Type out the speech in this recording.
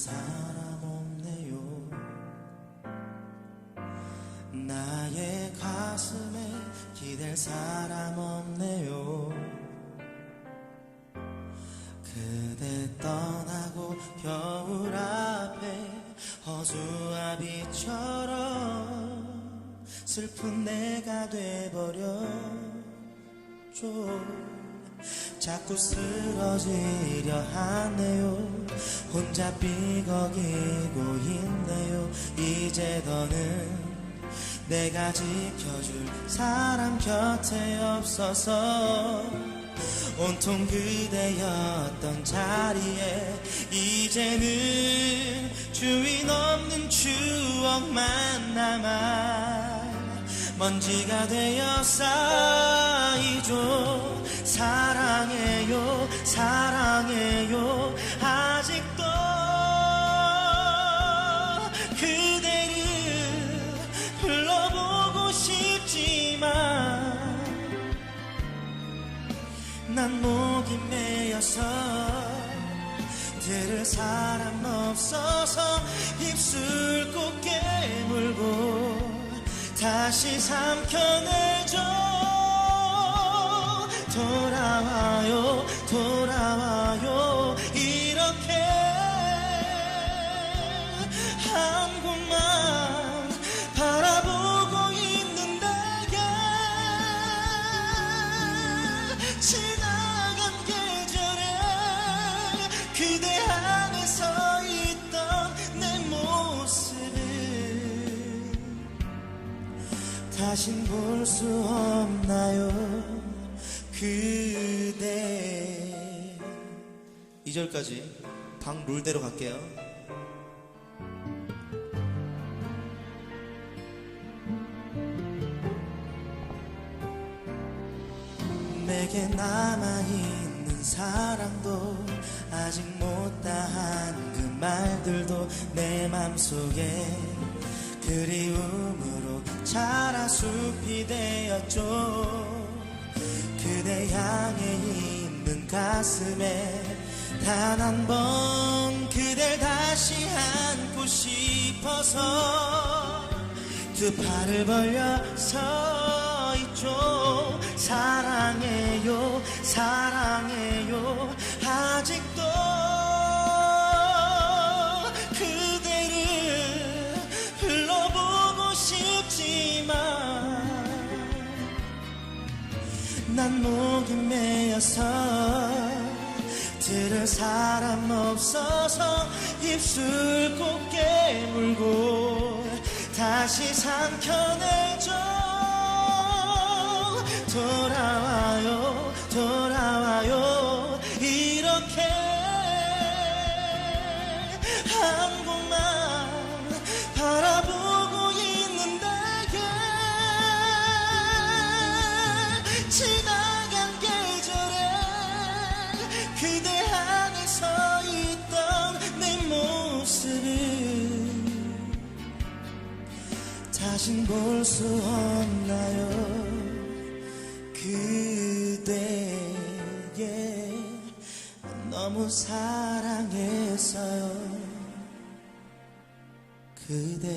사람 없네요. 나의 가슴에 기댈 사람 없네요. 그대 떠나고 겨울 앞에 허수아 비처럼 슬픈 내가 돼버렸죠 자꾸 쓰러지려 하네요. 혼자 삐걱이고 있네요. 이제 더는 내가 지켜줄 사람 곁에 없어서 온통 그대였던 자리에 이제는 주인 없는 추억만 남아 먼지가 되어 쌓이죠 그대를 불러보고 싶지만 난 목이 메여서 들을 사람 없어서 입술 꼭 깨물고 다시 삼켜내줘. 돌아와요 돌아와요 이렇게 한 곳만 바라보고 있는 내게 지나간 계절에 그대 안에 서 있던 내 모습을 다신 볼 수 없나요? 그대. 2절까지 방 룰대로 갈게요 내게 남아있는 사랑도 아직 못다한 그 말들도 내 맘속에 그리움으로 자라 숲이 되었죠. 그대 향해 있는 가슴에 단 한 번 그댈 다시 안고 싶어서 두 팔을 벌려 서 난 목이 메어서 들을 사람 없어서 입술 꼭 깨물고 다시 삼켜내줘. 돌아와요 돌아와요 이렇게 다신 볼 수 없나요? 그대에 너무 사랑했어요. 그대